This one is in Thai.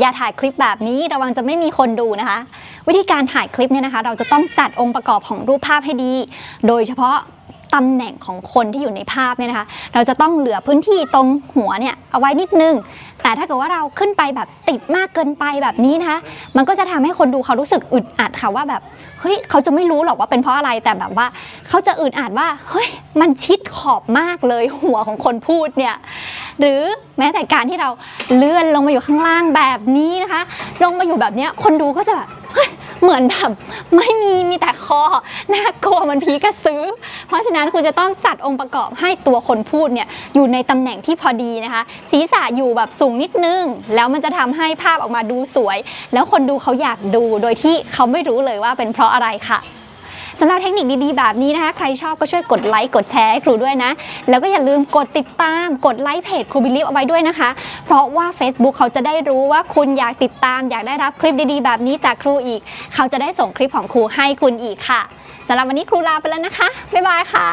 อย่าถ่ายคลิปแบบนี้ระวังจะไม่มีคนดูนะคะ วิธีการถ่ายคลิปเนี่ยนะคะ เราจะต้องจัดองค์ประกอบของรูปภาพให้ดี โดยเฉพาะตำแหน่งของคนที่อยู่ในภาพเนี่ยนะคะ เราจะต้องเหลือพื้นที่ตรงหัวเนี่ยเอาไว้นิดนึง แต่ถ้าเกิดว่าเราขึ้นไปแบบติดมากเกินไปแบบนี้นะคะ มันก็จะทำให้คนดูเขารู้สึกอึดอัดค่ะว่าแบบเฮ้ยเขาจะไม่รู้หรอกว่าเป็นเพราะอะไรแต่แบบว่าเขาจะอึดอัดว่าเฮ้ยมันชิดขอบมากเลยหัวของคนพูดเนี่ย หรือแม้แต่การที่เราเลื่อนลงมาอยู่ข้างล่างแบบนี้นะคะ ลงมาอยู่แบบนี้คนดูก็จะแบบเฮ้ยเหมือนแบบไม่มีมีแต่คอน่ากลัวมันผีกระซื้อ เพราะฉะนั้นคุณจะต้องจัดองค์ประกอบให้ตัวคนพูดเนี่ยอยู่ในตำแหน่งที่พอดีนะคะ ศีรษะอยู่แบบสูงนิดนึง แล้วมันจะทำให้ภาพออกมาดูสวย แล้วคนดูเขาอยากดูโดยที่เขาไม่รู้เลยว่าเป็นเพราะอะไรค่ะ สำหรับเทคนิคดีๆ แบบนี้นะคะ ใครชอบก็ช่วยกดไลค์กดแชร์ให้ครูด้วยนะ แล้วก็อย่าลืมกดติดตามกดไลค์เพจครูบิลีฟเอาไว้ด้วยนะคะ เพราะว่า Facebook เขาจะได้รู้ว่าคุณอยากติดตาม อยากได้รับคลิปดีๆ แบบนี้จากครูอีก เขาจะได้ส่งคลิปของครูให้คุณอีกค่ะสำหรับวันนี้ครูลาไปแล้วนะคะบ๊ายบายค่ะ